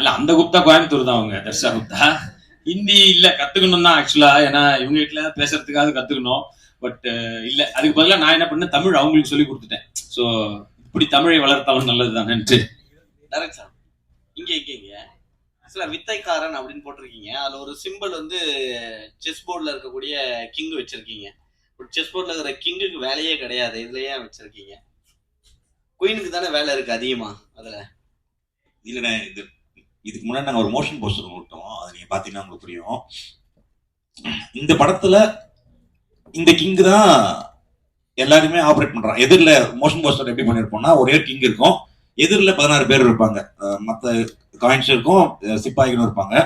அல்ல அந்த குப்தா கோயம்புத்தூர் தான் அவங்க தர்ஷா குப்தா. ஹிந்தி இல்ல கத்துக்கணும் தான் ஆக்சுவலா ஏன்னா இவங்க வீட்டுல பேசுறதுக்காக கத்துக்கணும். பட் இல்ல அதுக்கு பதிலா நான் என்ன பண்ணேன் தமிழ் அவங்களுக்கு சொல்லி கொடுத்துட்டேன். சோ இப்படி தமிழை வளர்த்தாலும் நல்லது தானேன்ட்டு டேரக்ட் சார் இங்க இங்க இங்க. ஆக்சுவலா வித்தைக்காரன் அப்படின்னு போட்டிருக்கீங்க. அதுல ஒரு சிம்பிள் வந்து செஸ் போர்ட்ல இருக்கக்கூடிய கிங் வச்சிருக்கீங்க. ஒரு செஸ் போர்ட்ல இருக்கிற கிங்குக்கு வேலையே கிடையாது. இதுல ஏன் வச்சிருக்கீங்க? குயினுக்கு தானே வேலை இருக்கு அதிகமா அதுல. இல்லைண்ணே இது இதுக்கு முன்னாடி நாங்கள் ஒரு மோஷன் போஸ்டர் விட்டோம். அது நீங்கள் பார்த்தீங்கன்னா உங்களுக்கு புரியும். இந்த படத்தில் இந்த கிங் தான் எல்லாருமே ஆப்ரேட் பண்ணுறான் எதிரில் மோஷன் போஸ்டர் எப்படி பண்ணியிருப்போம்னா ஒரே கிங் இருக்கும். எதிரில் பதினாறு பேர் இருப்பாங்க. மற்ற காயின்ஸ் இருக்கும். சிப்பாய்களும் இருப்பாங்க.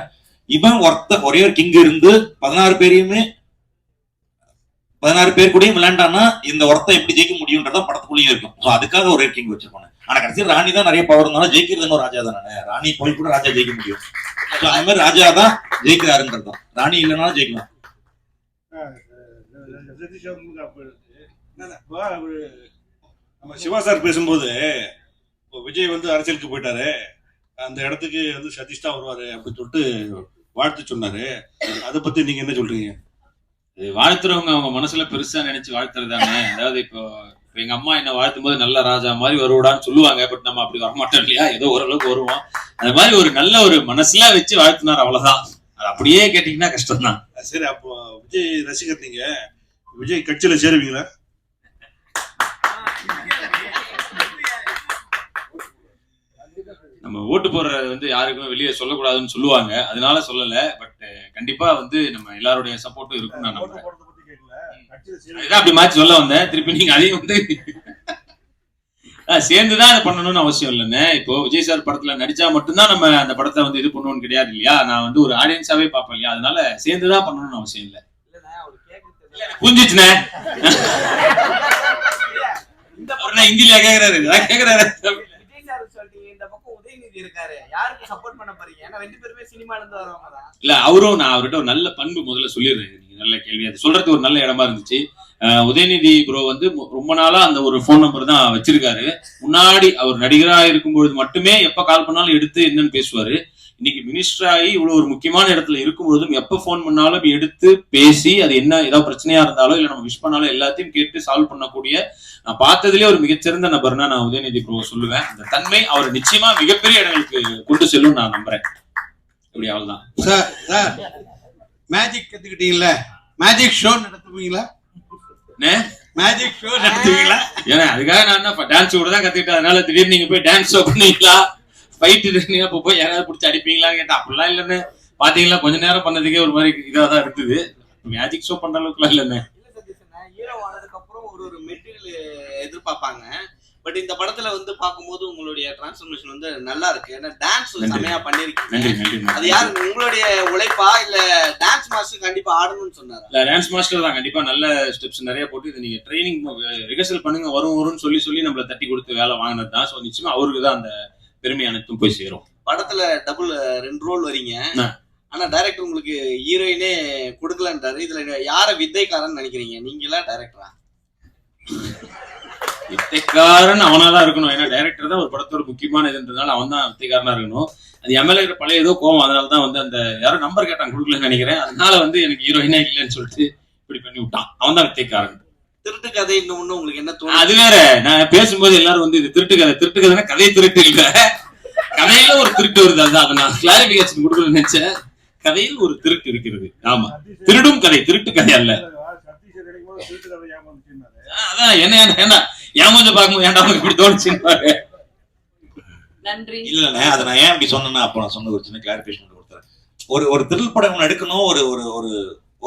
இவன் ஒருத்த ஒரே ஒரு கிங் இருந்து பதினாறு பேரையுமே பதினாறு பேர் கூடயும் விளையாண்டானா இந்த ஒருத்த எப்படி ஜெயிக்க முடியுன்றதான் படத்துக்குள்ளேயும் இருக்கும். ஸோ அதுக்காக ஒரே கிங் வச்சிருப்பாங்க ஆனா கடைசியில் ராணி தான் நிறைய பவர் இருந்தாலும் ஜெயிக்கிறது ஒரு ராஜா தானே. ராணி போய் கூட ராஜா ஜெயிக்க முடியும். அந்த மாதிரி ராஜா தான் ஜெயிக்கிறாருன்றது தான். ராணி இல்லைனாலும் ஜெயிக்கலாம். நம்ம சிவா சார் பேசும்போது இப்போ விஜய் வந்து அரசியலுக்கு போயிட்டாரு. அந்த இடத்துக்கு வந்து சதீஷ் தான் வருவாரு அப்படின்னு சொல்லிட்டு வாழ்த்து சொன்னாரு. அதை பத்தி நீங்க என்ன சொல்றீங்க? இது வாழ்த்துறவங்க அவங்க மனசுல பெருசா நினைச்சு வாழ்த்துறதானே அதாவது இப்போ எங்க அம்மா என்ன வாழ்த்தும் போது நல்ல ராஜா மாதிரி வருவடான்னு சொல்லுவாங்க பட் நம்ம அப்படி வரமாட்டோம் இல்லையா? ஏதோ ஓரளவுக்கு வருவோம். அந்த மாதிரி ஒரு நல்ல ஒரு மனசுல வச்சு வாழ்த்துனார் அவ்வளவுதான். அது அப்படியே கேட்டீங்கன்னா கஷ்டம் தான் சரி அப்போ விஜய் ரசிகர் நீங்க. விஜய் கட்சியில சேருவீங்களா? நம்ம ஓட்டு போடுறது வந்து யாருக்குமே வெளியே சொல்லக்கூடாதுன்னு சொல்லுவாங்க. அதனால சொல்லல பட் கண்டிப்பா வந்து நம்ம எல்லாருடைய சப்போர்ட்டும் இருக்கும்னு நான் நம்புறேன். அப்படி மாத்தி சொல்ல வந்தேன். திருப்பி நீங்க அதையும் வந்து சேர்ந்துதான் அதை பண்ணணும்னு அவசியம் இல்லைண்ணே. இப்போ விஜய் சார் படத்துல நடிச்சா மட்டும்தான் நம்ம அந்த படத்தை வந்து இது பண்ணுவோம்னு கிடையாது இல்லையா? நான் வந்து ஒரு ஆடியன்ஸாவே பார்ப்பேன் இல்லையா? அதனால சேர்ந்துதான் பண்ணணும்னு அவசியம் இல்லை. புரிஞ்சிச்சுண்ணே. ஹிந்தில கேக்குறாரு. கேக்குறாரு விஜய் சார் சொல்லிட்டீங்க இந்த பக்கம் உதயநிதி இருக்காரு. யாருக்கு சப்போர்ட் பண்ண போறீங்க? ஏன்னா ரெண்டு பேருமே சினிமால இருந்து வரவங்க தான் இல்ல அவரும் நான் அவர்கிட்ட ஒரு நல்ல பண்பு முதல்ல சொல்லிடுறேன். நீங்க நல்ல கேள்வி. அது சொல்றதுக்கு ஒரு நல்ல இடமா இருந்துச்சு. உதயநிதி ப்ரோ வந்து ரொம்ப நாளா அந்த ஒரு ஃபோன் நம்பர் தான் வச்சிருக்காரு. முன்னாடி அவர் நடிகரா இருக்கும்பொழுது மட்டுமே எப்ப கால் பண்ணாலும் எடுத்து என்னன்னு பேசுவாரு. இன்னைக்கு மினிஸ்டர் ஆகி இவ்வளவு ஒரு முக்கியமான இடத்துல இருக்கும்பொழுதும் எப்ப ஃபோன் பண்ணாலும் எடுத்து பேசி அது என்ன ஏதாவது பிரச்சனையா இருந்தாலும் இல்ல நம்ம விஷ் பண்ணாலும் எல்லாத்தையும் கேட்டு சால்வ் பண்ணக்கூடிய நான் பார்த்ததுலயே ஒரு மிகச்சிறந்த நபர்னா நான் உதயநிதி ப்ரோ சொல்லுவேன். அந்த தன்மை அவர் நிச்சயமா மிகப்பெரிய இடங்களுக்கு கொண்டு செல்லும் நான் நம்புறேன். இப்படி அவ்வளவுதான் சார் சார் மேஜிக் கத்துக்கிட்டீங்கல்ல? மேஜிக் ஷோ நடத்துவீங்களா? மேஜிக் ஷோ நடத்துவீங்களா? ஏன்னா அதுக்காக நான் என்ன டான்ஸ் கூட தான் கத்துக்கிட்டேன். அதனால திடீர்னு நீங்க போய் டான்ஸ் ஷோ பண்ணுவீங்களா? ஃபைட் இருந்தீங்க அப்போ போய் யாராவது பிடிச்சி அடிப்பீங்களான்னு கேட்டா அப்படிலாம் இல்லைன்னு பாத்தீங்களா? கொஞ்ச நேரம் பண்ணதுக்கே ஒரு மாதிரி இதா தான் இருந்தது. மேஜிக் ஷோ பண்ற அளவுக்குலாம் இல்லைன்னு ஹீரோ ஆனதுக்கு அப்புறம் ஒரு ஒரு மெட்டீரியல் எதிர்பார்ப்பாங்க. பட் இந்த படத்துல வந்து பார்க்கும்போது உங்களுடைய டிரான்ஸ்ஃபர்மேஷன் வந்து நல்லா இருக்கு. ஏன்னா டான்ஸ். செமையா பண்ணிருக்கீங்க. அது யாரு? உங்களுடைய உழைப்பா? இல்ல டான்ஸ் மாஸ்டர் கண்டிப்பா ஆடணும்னு சொன்னாரா? இல்ல டான்ஸ் மாஸ்டர் தான். கண்டிப்பா நல்ல ஸ்டெப்ஸ் நிறைய போட்டு இது நீங்க ட்ரைனிங் ரிஹர்சல் பண்ணுங்க வரும் வரும்னு சொல்லி சொல்லி நம்மள தட்டி கொடுத்து வேலை வாங்கினது தான். ஸோ நிச்சயமா அவருக்கு தான் அந்த பெருமை அனைத்தும் போய் சேரும். படத்துல டபுள் ரெண்டு ரோல் வரீங்க. ஆனா டைரக்டர் உங்களுக்கு ஹீரோயினே கொடுக்கலன்றாரு. இதுல யார வித்தைக்காரன்னு நினைக்கிறீங்க? நீங்களா டைரக்டரா வித்தைக்காரன் அவனா தான் இருக்கணும். ஏன்னா டைரக்டர் தான் ஒரு படத்தோட முக்கியமான இதுன்றதுனால அவன் தான் வித்தைக்காரனா இருக்கணும். அது எம்எல்ஏ பழைய ஏதோ கோவம். அதனால தான் வந்து அந்த யாரோ நம்பர் கேட்டான் கொடுக்கலன்னு நினைக்கிறேன். அதனால வந்து எனக்கு ஹீரோயினா இல்லைன்னு சொல்லிட்டு இப்படி பண்ணி விட்டான் அவன் தான் வித்தைக்காரன். திருட்டு கதை இன்னும் உங்களுக்கு என்ன தோணுது? அது வேற. நான் பேசும்போது எல்லாரும் வந்து இது திருட்டு கதை திருட்டு கதைன்னா கதை திருட்டு இல்ல கதையில ஒரு திருட்டு வருது அதான். அதை நான் கிளாரிபிகேஷன் கொடுக்கணும்னு நினைச்சேன். கதையில் ஒரு திருட்டு இருக்கிறது. ஆமா. திருடும் கதை திருட்டு கதை அல்ல. அதான் என்ன என் கொஞ்சம் பார்க்கும்போது ஏன்டா இப்படி தோணுச்சுன்னு நன்றி. இல்லண்ணே அதை நான் ஏன் இப்படி சொன்னேன்னா அப்போ நான் சொன்ன ஒரு சின்ன கிளாரிபிகேஷன் கொடுத்துறேன். ஒரு ஒரு த்ரில் படம் எடுக்கணும் ஒரு ஒரு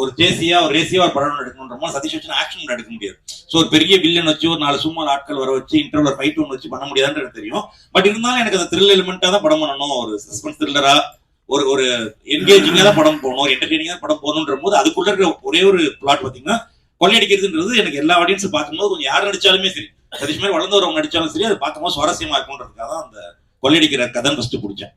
ஒரு ஒரு தேசியா ஒரு ரேசியா ஒரு படம் ஒண்ணு சதீஷ் வச்சு ஆக்ஷன் எடுக்க முடியாது. ஸோ ஒரு பெரிய வில்லன் வச்சு ஒரு நாலு சும்மா ஆட்கள் வர வச்சு இன்டர்வல் ஃபைட் ஒன்று வச்சு பண்ண முடியாதுன்றது எனக்கு தெரியும். பட் இருந்தாலும் எனக்கு அந்த த்ரில் எலிமெண்ட்டாக தான் படம் பண்ணணும். ஒரு சஸ்பென்ஸ் த்ரில்லரா ஒரு ஒரு என்கேஜிங்காக தான் படம் போகணும். ஒரு என்டர்டெய்னிங்காக படம் போகணுன்ற போது அதுக்குள்ள இருக்கிற ஒரே ஒரு பிளாட் பார்த்தீங்கன்னா கொள்ளையடிக்கிறதுன்றது எனக்கு எல்லா ஆடியன்ஸும் பார்க்கும்போது கொஞ்சம் யார் நடிச்சாலுமே சரி சதீஷ் மாதிரி வளர்ந்து வரவங்க நடிச்சாலும் சரி அது பார்க்கும்போது சுவாரஸ்யமா இருக்கும்ன்றதுக்காக தான் அந்த கொள்ளையடிக்கிற கதை ஃபஸ்ட்டு பிடிச்சேன்.